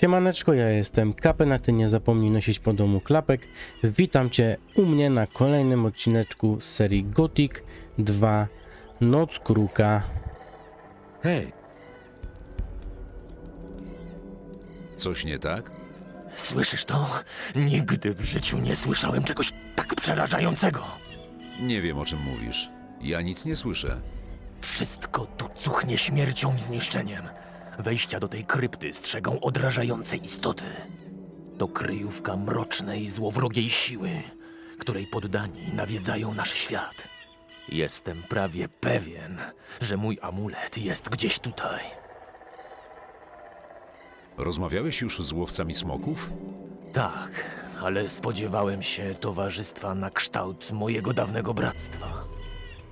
Siemaneczko, ja jestem Kapen, a ty nie zapomnij nosić po domu klapek. Witam cię u mnie na kolejnym odcineczku z serii Gothic 2 Noc Kruka. Hej! Coś nie tak? Słyszysz to? Nigdy w życiu nie słyszałem czegoś tak przerażającego. Nie wiem o czym mówisz. Ja nic nie słyszę. Wszystko tu cuchnie śmiercią i zniszczeniem. Wejścia do tej krypty strzegą odrażające istoty. To kryjówka mrocznej, złowrogiej siły, której poddani nawiedzają nasz świat. Jestem prawie pewien, że mój amulet jest gdzieś tutaj. Rozmawiałeś już z łowcami smoków? Tak, ale spodziewałem się towarzystwa na kształt mojego dawnego bractwa.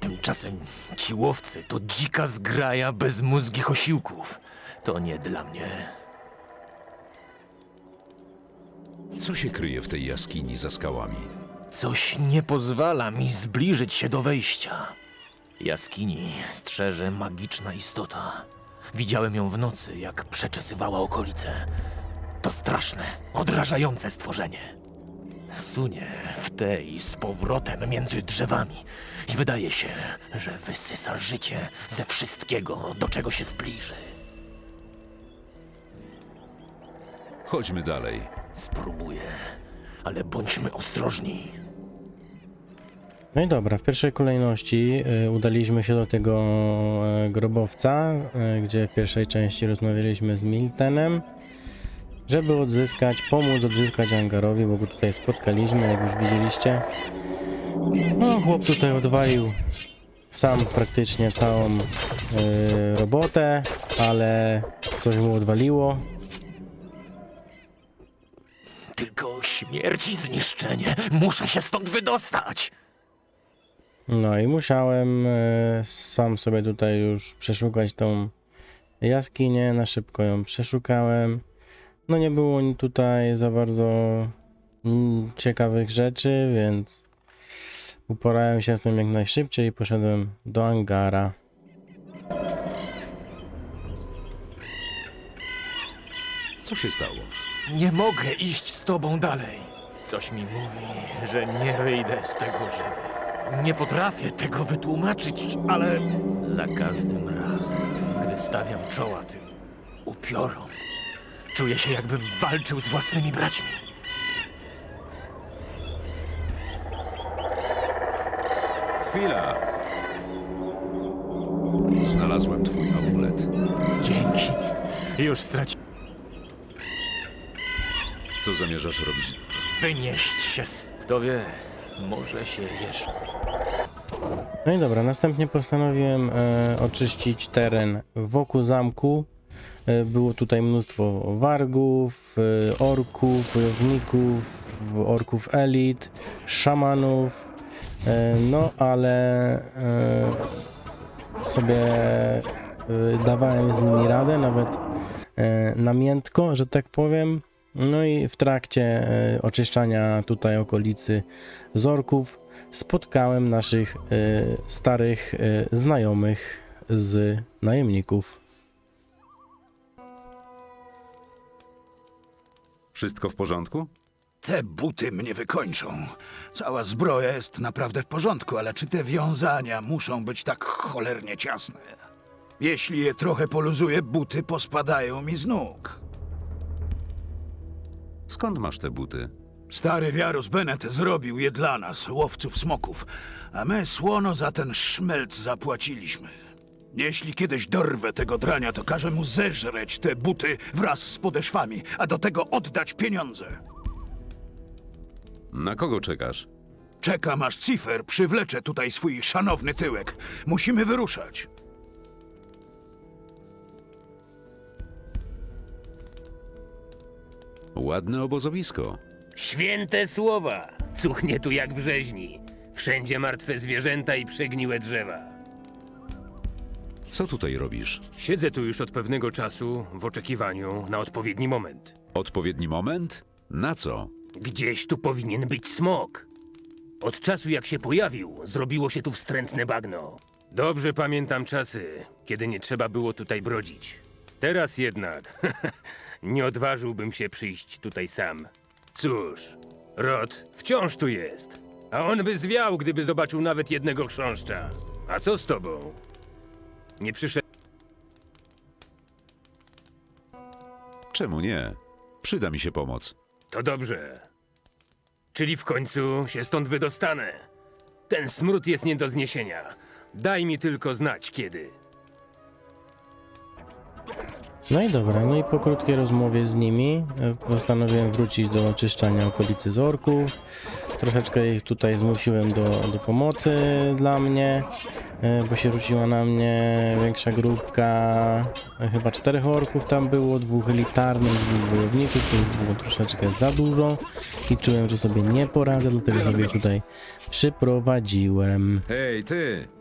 Tymczasem ci łowcy to dzika zgraja bezmózgich osiłków. To nie dla mnie. Co się kryje w tej jaskini za skałami? Coś nie pozwala mi zbliżyć się do wejścia. Jaskini strzeże magiczna istota. Widziałem ją w nocy, jak przeczesywała okolice. To straszne, odrażające stworzenie. Sunie w tej z powrotem między drzewami i wydaje się, że wysysa życie ze wszystkiego, do czego się zbliży. Chodźmy dalej. Spróbuję, ale bądźmy ostrożni. No i dobra, w pierwszej kolejności y, udaliśmy się do tego y, grobowca, y, gdzie w pierwszej części rozmawialiśmy z Miltenem, żeby odzyskać, pomóc odzyskać Angarowi, bo go tutaj spotkaliśmy, jak już widzieliście. No, chłop tutaj odwalił sam praktycznie całą y, robotę, ale coś mu odwaliło. Tylko śmierć i zniszczenie. Muszę się stąd wydostać. No i musiałem e, sam sobie tutaj już przeszukać tą jaskinię, na szybko ją przeszukałem. No nie było tutaj za bardzo mm, ciekawych rzeczy, więc uporałem się z tym jak najszybciej i poszedłem do Angara. Co się stało? Nie mogę iść z tobą dalej. Coś mi mówi, że nie wyjdę z tego żywy. Nie potrafię tego wytłumaczyć, ale za każdym razem, gdy stawiam czoła tym upiorom, czuję się jakbym walczył z własnymi braćmi. Chwila! Znalazłem twój amulet. Dzięki. Już straci... Co zamierzasz robić? Wynieść się z... Kto wie, może się jeszcze... No i dobra, następnie postanowiłem e, oczyścić teren wokół zamku. E, było tutaj mnóstwo wargów, e, orków, wojowników, orków elit, szamanów. E, no ale e, sobie e, dawałem z nimi radę, nawet e, namiętko, że tak powiem. No i w trakcie e, oczyszczania tutaj okolicy z orków spotkałem naszych e, starych e, znajomych z najemników. Wszystko w porządku? Te buty mnie wykończą. Cała zbroja jest naprawdę w porządku, ale czy te wiązania muszą być tak cholernie ciasne? Jeśli je trochę poluzuję, buty pospadają mi z nóg. Skąd masz te buty? Stary Wiarus Bennett zrobił je dla nas, łowców smoków, a my słono za ten szmelc zapłaciliśmy. Jeśli kiedyś dorwę tego drania, to każę mu zeżreć te buty wraz z podeszwami, a do tego oddać pieniądze. Na kogo czekasz? Czekam aż Cifer przywlecze tutaj swój szanowny tyłek. Musimy wyruszać. Ładne obozowisko. Święte słowa! Cuchnie tu jak w rzeźni. Wszędzie martwe zwierzęta i przegniłe drzewa. Co tutaj robisz? Siedzę tu już od pewnego czasu w oczekiwaniu na odpowiedni moment. Odpowiedni moment? Na co? Gdzieś tu powinien być smok. Od czasu jak się pojawił, zrobiło się tu wstrętne bagno. Dobrze pamiętam czasy, kiedy nie trzeba było tutaj brodzić. Teraz jednak nie odważyłbym się przyjść tutaj sam. Cóż, Rod wciąż tu jest. A on by zwiał, gdyby zobaczył nawet jednego chrząszcza. A co z tobą? Nie przyszedł. Czemu nie? Przyda mi się pomoc. To dobrze. Czyli w końcu się stąd wydostanę. Ten smród jest nie do zniesienia. Daj mi tylko znać kiedy. No i dobra, no i po krótkiej rozmowie z nimi e, postanowiłem wrócić do oczyszczania okolicy z orków. Troszeczkę ich tutaj zmusiłem do, do pomocy dla mnie, e, bo się rzuciła na mnie większa grupka, chyba czterech orków tam było, dwóch elitarnych, dwóch wojowników, to już było troszeczkę za dużo i czułem, że sobie nie poradzę, dlatego sobie tutaj przyprowadziłem. Hej, ty!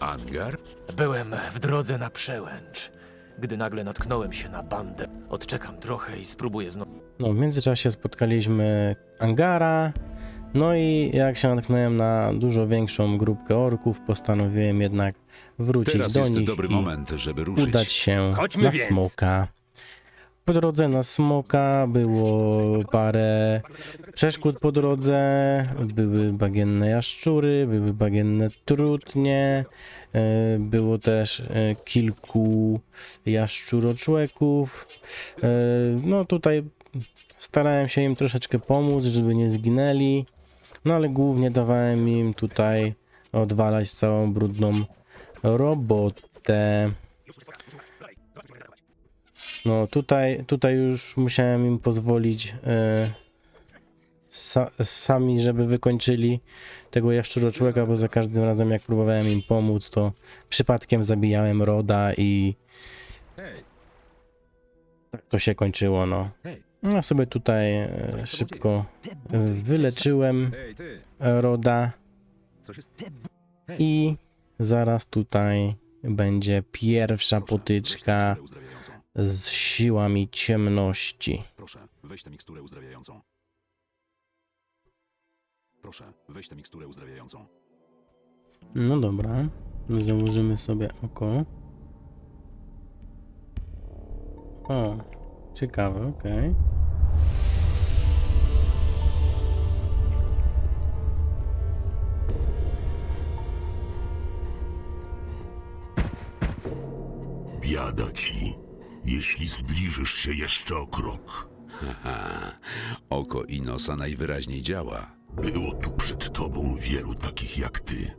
Angar? Byłem w drodze na przełęcz, gdy nagle natknąłem się na bandę. Odczekam trochę i spróbuję znowu. No, w międzyczasie spotkaliśmy Angara. No i jak się natknąłem na dużo większą grupkę orków, postanowiłem jednak wrócić Teraz do jest nich dobry i moment, żeby ruszyć. udać się Chodźmy na więc. smoka. Po drodze na smoka było parę przeszkód po drodze. Były bagienne jaszczury, były bagienne trutnie. e, Było też e, kilku jaszczuroczłeków. E, No tutaj starałem się im troszeczkę pomóc, żeby nie zginęli. No ale głównie dawałem im tutaj odwalać całą brudną robotę. No tutaj, tutaj już musiałem im pozwolić e, sa, sami, żeby wykończyli tego jaszczuroczłeka, bo za każdym razem jak próbowałem im pomóc, to przypadkiem zabijałem Roda i tak to się kończyło, no. No sobie tutaj e, szybko wyleczyłem Roda i zaraz tutaj będzie pierwsza potyczka. Z siłami ciemności. Proszę, weź tę miksturę uzdrawiającą. Proszę, weź tę miksturę uzdrawiającą. No dobra, założymy sobie oko. O, ciekawe, okej. Biada ci, jeśli zbliżysz się jeszcze o krok. Haha, oko Inosa najwyraźniej działa. Było tu przed tobą wielu takich jak ty.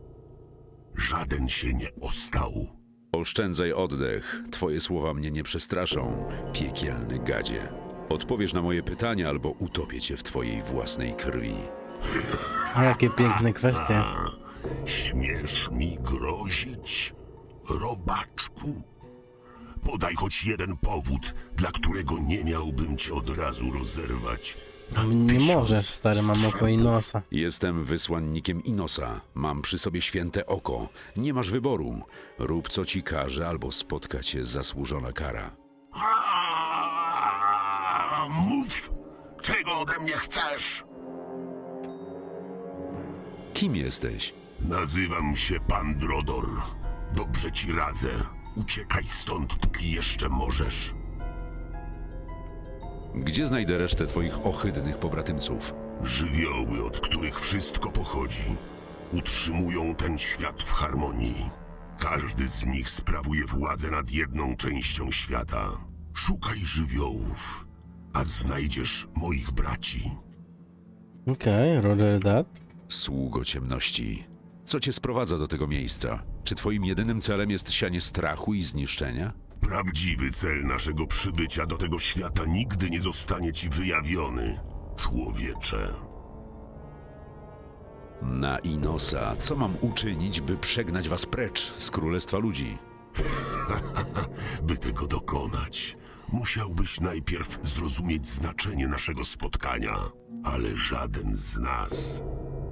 Żaden się nie ostał. Oszczędzaj oddech. Twoje słowa mnie nie przestraszą, piekielny gadzie. Odpowiesz na moje pytania, albo utopię cię w twojej własnej krwi. A jakie piękne kwestie. A, śmiesz mi grozić, robaczku? Podaj choć jeden powód, dla którego nie miałbym cię od razu rozerwać. Na Nie tysiąc możesz, stary, mam oko i strzałów. nosa. Jestem wysłannikiem Inosa. Mam przy sobie święte oko. Nie masz wyboru. Rób co ci każe, albo spotka cię zasłużona kara. A, Mów, czego ode mnie chcesz? Kim jesteś? Nazywam się Pan Drodor. Dobrze ci radzę. Uciekaj stąd, póki jeszcze możesz. Gdzie znajdę resztę twoich ohydnych pobratymców? Żywioły, od których wszystko pochodzi, utrzymują ten świat w harmonii. Każdy z nich sprawuje władzę nad jedną częścią świata. Szukaj żywiołów, a znajdziesz moich braci. Okej, Roger Dat. Sługo ciemności. Co cię sprowadza do tego miejsca? Czy twoim jedynym celem jest sianie strachu i zniszczenia? Prawdziwy cel naszego przybycia do tego świata nigdy nie zostanie ci wyjawiony, człowiecze. Na Inosa, co mam uczynić, by przegnać was precz z królestwa ludzi? By tego dokonać, musiałbyś najpierw zrozumieć znaczenie naszego spotkania, ale żaden z nas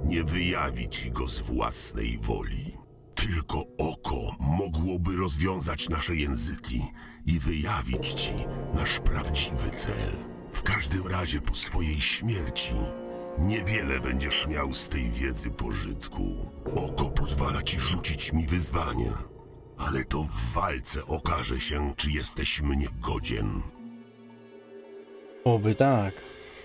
nie wyjawi ci go z własnej woli. Tylko oko mogłoby rozwiązać nasze języki i wyjawić ci nasz prawdziwy cel. W każdym razie po swojej śmierci niewiele będziesz miał z tej wiedzy pożytku. Oko pozwala ci rzucić mi wyzwania Ale to w walce okaże się, czy jesteś mnie godzien. Oby tak.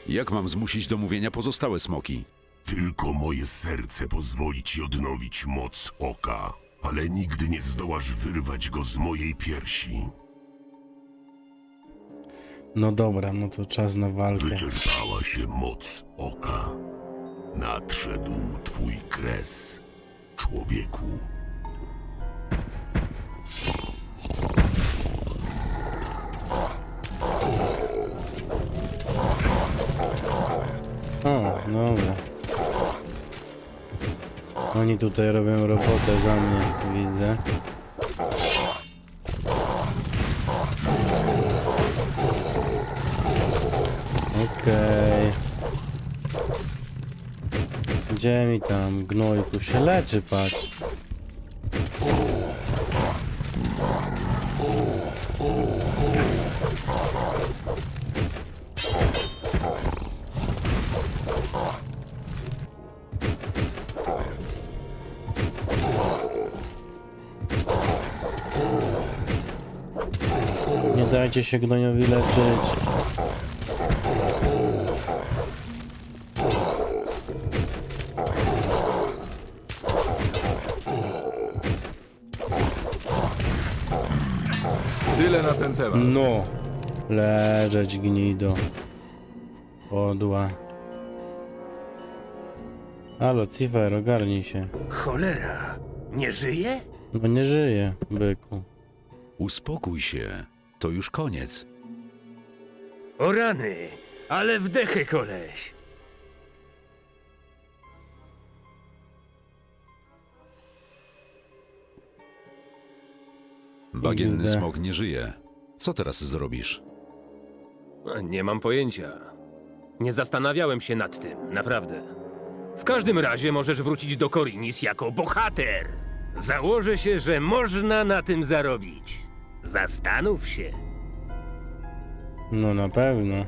Jak mam zmusić do mówienia pozostałe smoki? Tylko moje serce pozwoli ci odnowić moc oka, ale nigdy nie zdołasz wyrwać go z mojej piersi. No dobra, no to czas na walkę. Wyczerpała się moc oka. Nadszedł twój kres, człowieku. O, dobra. Oni tutaj robią robotę za mnie, widzę. Okej. Gdzie mi tam gnojku się leczy, patrz. Dajcie się gnojowi leczyć. Tyle na ten temat. No. Leżeć gnido. Podła. Halo, Cifer, ogarnij się. Cholera, nie żyje? No nie żyje, byku. Uspokój się, to już koniec. O rany, ale wdechy koleś. Bagienny Widzę. smok nie żyje. Co teraz zrobisz? Nie mam pojęcia. Nie zastanawiałem się nad tym, naprawdę. W każdym razie możesz wrócić do Korinis jako bohater. Założę się, że można na tym zarobić. Zastanów się. No na pewno.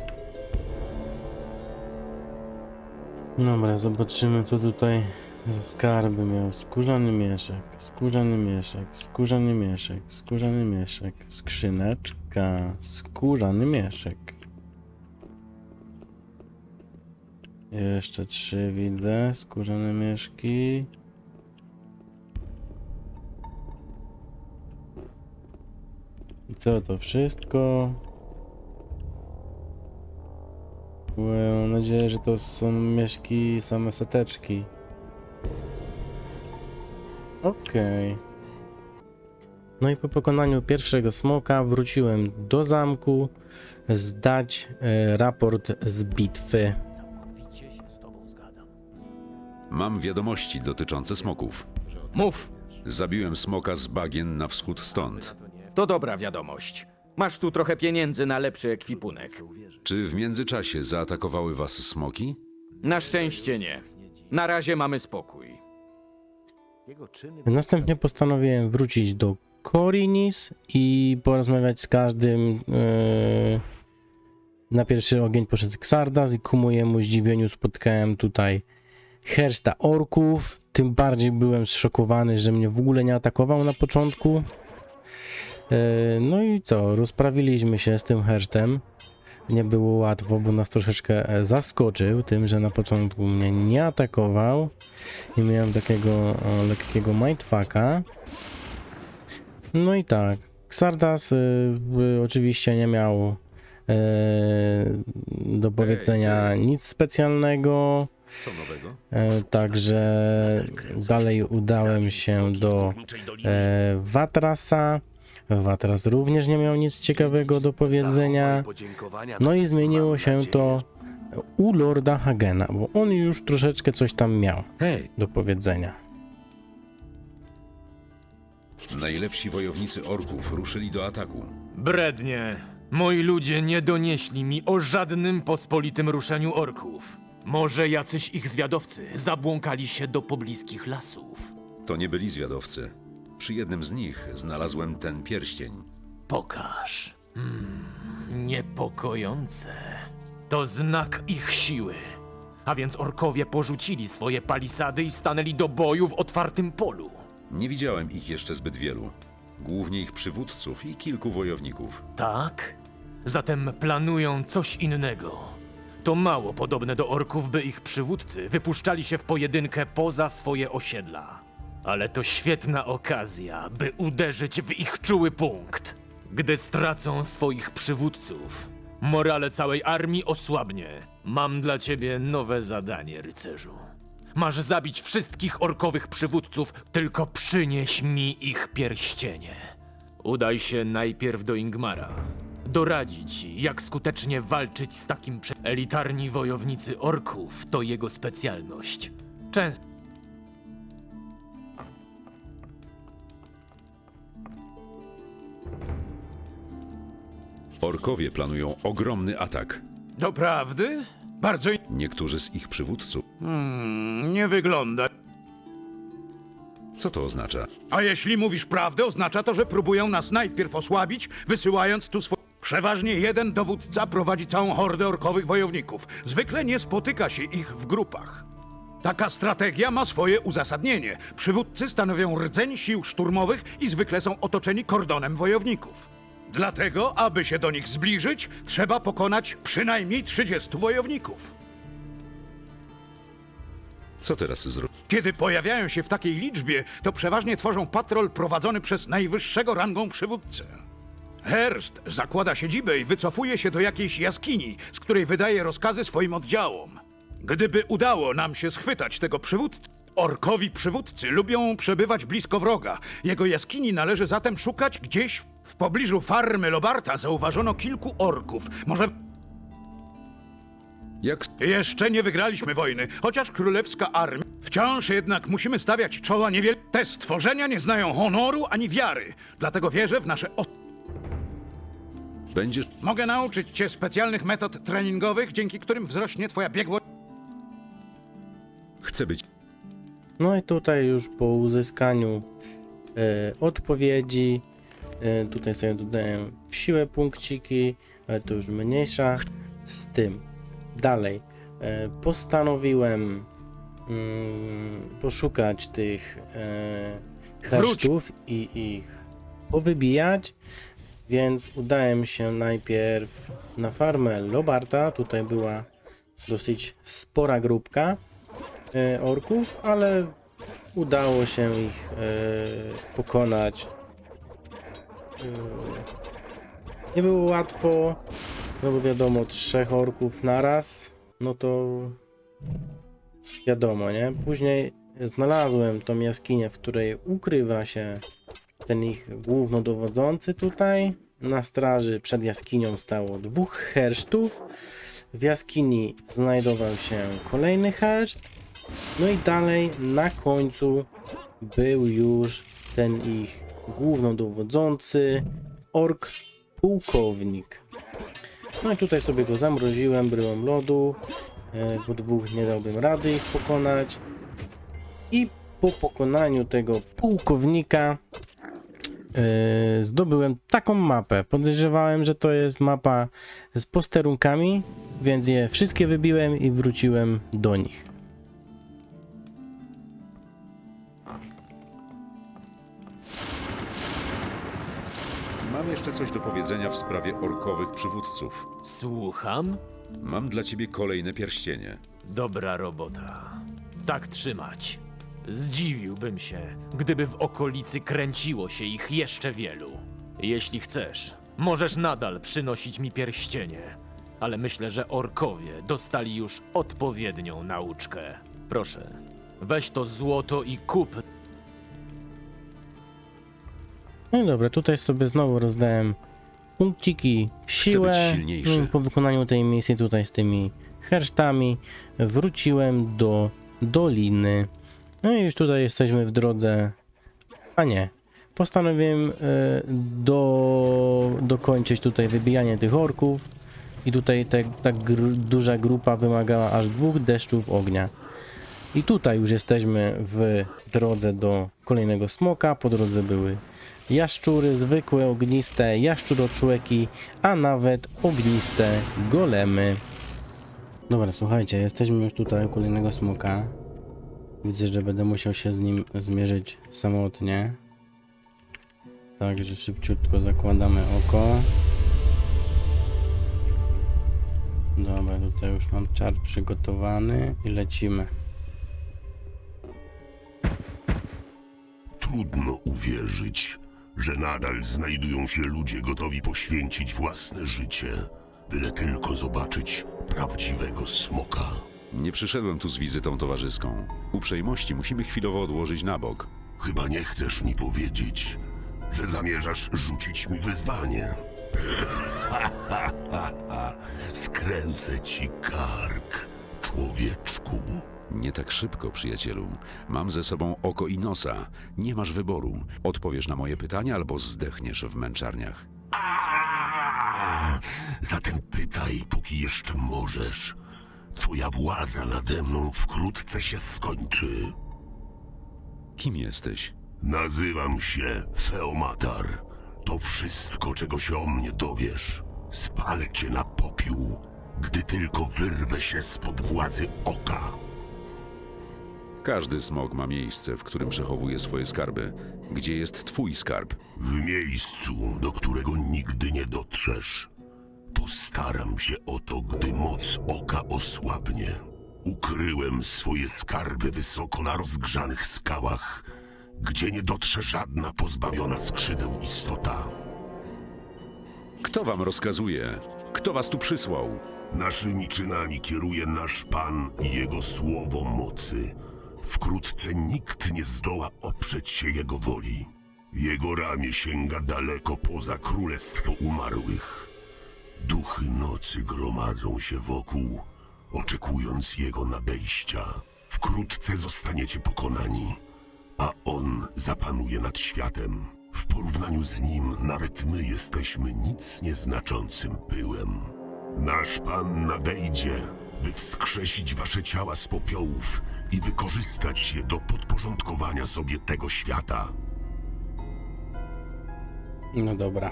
Dobra, zobaczymy co tutaj skarby miał. Skórzany mieszek, skórzany mieszek, skórzany mieszek, skórzany mieszek, skrzyneczka, skórzany mieszek. Jeszcze trzy widzę, skórzane mieszki. Co to wszystko? Mam nadzieję, że to są mieszki, same seteczki. Okej. No i po pokonaniu pierwszego smoka wróciłem do zamku zdać e, raport z bitwy. Całkowicie się z tobą zgadzam. Mam wiadomości dotyczące smoków. Mów, Zabiłem smoka z bagien na wschód stąd. To dobra wiadomość. Masz tu trochę pieniędzy na lepszy ekwipunek. Czy w międzyczasie zaatakowały was smoki? Na szczęście nie. Na razie mamy spokój. Następnie postanowiłem wrócić do Korinis i porozmawiać z każdym. e, na pierwszy ogień poszedł Xardas i ku mojemu zdziwieniu spotkałem tutaj herszta orków. Tym bardziej byłem zszokowany, że mnie w ogóle nie atakował na początku. E, no i co, rozprawiliśmy się z tym hersztem. Nie było łatwo, bo nas troszeczkę e, zaskoczył tym, że na początku mnie nie atakował. I miałem takiego o, lekkiego mindfucka. No i tak, Xardas y, y, oczywiście nie miał y, do powiedzenia nic specjalnego. Co nowego? E, także dalej udałem się do e, Watrasa. Watras również nie miał nic ciekawego do powiedzenia. No i zmieniło się to u Lorda Hagena, bo on już troszeczkę coś tam miał Hej! do powiedzenia. Najlepsi wojownicy orków ruszyli do ataku. Brednie. Moi ludzie nie donieśli mi o żadnym pospolitym ruszeniu orków. Może jacyś ich zwiadowcy zabłąkali się do pobliskich lasów. To nie byli zwiadowcy. Przy jednym z nich znalazłem ten pierścień. Pokaż. Hmm, niepokojące. To znak ich siły. A więc orkowie porzucili swoje palisady i stanęli do boju w otwartym polu. Nie widziałem ich jeszcze zbyt wielu. głównie ich przywódców i kilku wojowników. Tak? Zatem planują coś innego. To mało podobne do orków, by ich przywódcy wypuszczali się w pojedynkę poza swoje osiedla. Ale to świetna okazja, by uderzyć w ich czuły punkt. Gdy stracą swoich przywódców, morale całej armii osłabnie. Mam dla ciebie nowe zadanie, rycerzu. Masz zabić wszystkich orkowych przywódców, tylko przynieś mi ich pierścienie. Udaj się najpierw do Ingmara. Doradzi ci, jak skutecznie walczyć z takim prze... Elitarni wojownicy orków to jego specjalność. Często Orkowie planują ogromny atak. Doprawdy? Bardzo Niektórzy z ich przywódców. Hmm, nie wygląda. Co to oznacza? A jeśli mówisz prawdę, oznacza to, że próbują nas najpierw osłabić, wysyłając tu swoje... Przeważnie jeden dowódca prowadzi całą hordę orkowych wojowników. Zwykle nie spotyka się ich w grupach. Taka strategia ma swoje uzasadnienie. Przywódcy stanowią rdzeń sił szturmowych i zwykle są otoczeni kordonem wojowników. Dlatego, aby się do nich zbliżyć, trzeba pokonać przynajmniej 30 wojowników. Co teraz zrobić? Kiedy pojawiają się w takiej liczbie, to przeważnie tworzą patrol prowadzony przez najwyższego rangą przywódcę. Hearst zakłada siedzibę i wycofuje się do jakiejś jaskini, z której wydaje rozkazy swoim oddziałom. Gdyby udało nam się schwytać tego przywódcę, orkowi przywódcy lubią przebywać blisko wroga. Jego jaskini należy zatem szukać gdzieś w pobliżu farmy Lobarta. Zauważono kilku orków. Może Jak jeszcze nie wygraliśmy wojny, chociaż królewska armia. Wciąż jednak musimy stawiać czoła niewiel... Te stworzenia nie znają honoru ani wiary, dlatego wierzę w nasze... O... będziesz. Mogę nauczyć cię specjalnych metod treningowych, dzięki którym wzrośnie twoja biegłość. Chcę być. No i tutaj już po uzyskaniu e, odpowiedzi, tutaj sobie dodaję w siłę punkciki, ale to już mniejsza. Z tym. Dalej, e, postanowiłem mm, poszukać tych e, hersztów i ich powybijać, więc udałem się najpierw na farmę Lobarta, tutaj była dosyć spora grupka e, orków, ale udało się ich e, pokonać. Nie było łatwo, no bo wiadomo, trzech orków naraz, no to wiadomo, nie? Później znalazłem tą jaskinię, w której ukrywa się ten ich głównodowodzący tutaj. Na straży przed jaskinią stało dwóch hersztów. W jaskini znajdował się kolejny herszt. No i dalej na końcu był już ten ich głównodowodzący ork pułkownik. No i tutaj sobie go zamroziłem bryłą lodu, e, bo dwóch nie dałbym rady ich pokonać. I po pokonaniu tego pułkownika e, zdobyłem taką mapę. Podejrzewałem, że to jest mapa z posterunkami, więc je wszystkie wybiłem i wróciłem do nich. Mam jeszcze coś do powiedzenia w sprawie orkowych przywódców. słucham. Mam dla ciebie kolejne pierścienie. Dobra robota. Tak trzymać. Zdziwiłbym się, gdyby w okolicy kręciło się ich jeszcze wielu. Jeśli chcesz, możesz nadal przynosić mi pierścienie, ale myślę, że orkowie dostali już odpowiednią nauczkę. Proszę, weź to złoto i kup No i dobra, tutaj sobie znowu rozdałem punkciki w siłę. No i Po wykonaniu tej misji tutaj z tymi hersztami wróciłem do doliny. No i już tutaj jesteśmy w drodze. A nie. Postanowiłem e, do, dokończyć tutaj wybijanie tych orków. I tutaj te, ta gr- duża grupa wymagała aż dwóch deszczów ognia. I tutaj już jesteśmy w drodze do kolejnego smoka. Po drodze były jaszczury, zwykłe, ogniste, jaszczuroczłeki, a nawet ogniste golemy. Dobra, słuchajcie, jesteśmy już tutaj u kolejnego smoka. Widzę, że będę musiał się z nim zmierzyć samotnie. Także szybciutko zakładamy oko. Dobra, tutaj już mam czar przygotowany i lecimy. Trudno uwierzyć, że nadal znajdują się ludzie gotowi poświęcić własne życie, byle tylko zobaczyć prawdziwego smoka. Nie przyszedłem tu z wizytą towarzyską. Uprzejmości musimy chwilowo odłożyć na bok. Chyba nie chcesz mi powiedzieć, że zamierzasz rzucić mi wyzwanie. Skręcę ci kark, człowieczku. Nie tak szybko, przyjacielu. Mam ze sobą oko i nosa. Nie masz wyboru. Odpowiesz na moje pytania albo zdechniesz w męczarniach. A, Zatem pytaj, póki jeszcze możesz. Twoja władza nade mną wkrótce się skończy. Kim jesteś? Nazywam się Feomatar. To wszystko, czego się o mnie dowiesz. Spalę cię na popiół, gdy tylko wyrwę się spod władzy oka. Każdy smok ma miejsce, w którym przechowuje swoje skarby. Gdzie jest twój skarb? W miejscu, do którego nigdy nie dotrzesz. Postaram się o to, gdy moc oka osłabnie. Ukryłem swoje skarby wysoko na rozgrzanych skałach, gdzie nie dotrze żadna pozbawiona skrzydeł istota. Kto wam rozkazuje? Kto was tu przysłał? Naszymi czynami kieruje nasz Pan i Jego słowo mocy. Wkrótce nikt nie zdoła oprzeć się Jego woli. Jego ramię sięga daleko poza królestwo umarłych. Duchy nocy gromadzą się wokół, oczekując Jego nadejścia. Wkrótce zostaniecie pokonani, a On zapanuje nad światem. W porównaniu z Nim nawet my jesteśmy nic nieznaczącym pyłem. Nasz Pan nadejdzie, by wskrzesić wasze ciała z popiołów i wykorzystać je do podporządkowania sobie tego świata. No dobra.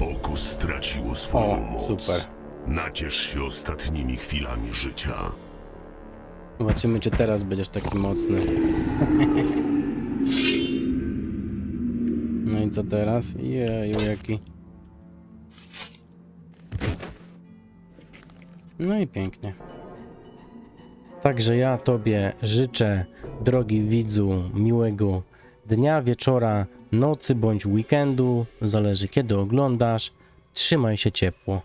Oko straciło swoją O, moc. super. Naciesz się ostatnimi chwilami życia. Zobaczymy, czy teraz będziesz taki mocny. No i co teraz? Jeju, jaki. No i pięknie. Także ja Tobie życzę, drogi widzu, miłego dnia, wieczora, nocy bądź weekendu, zależy kiedy oglądasz. Trzymaj się ciepło.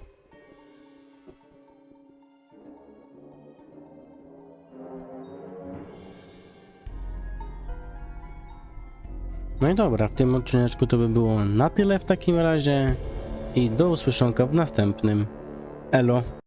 No i dobra, w tym odcineczku to by było na tyle w takim razie i do usłyszonka w następnym. Elo.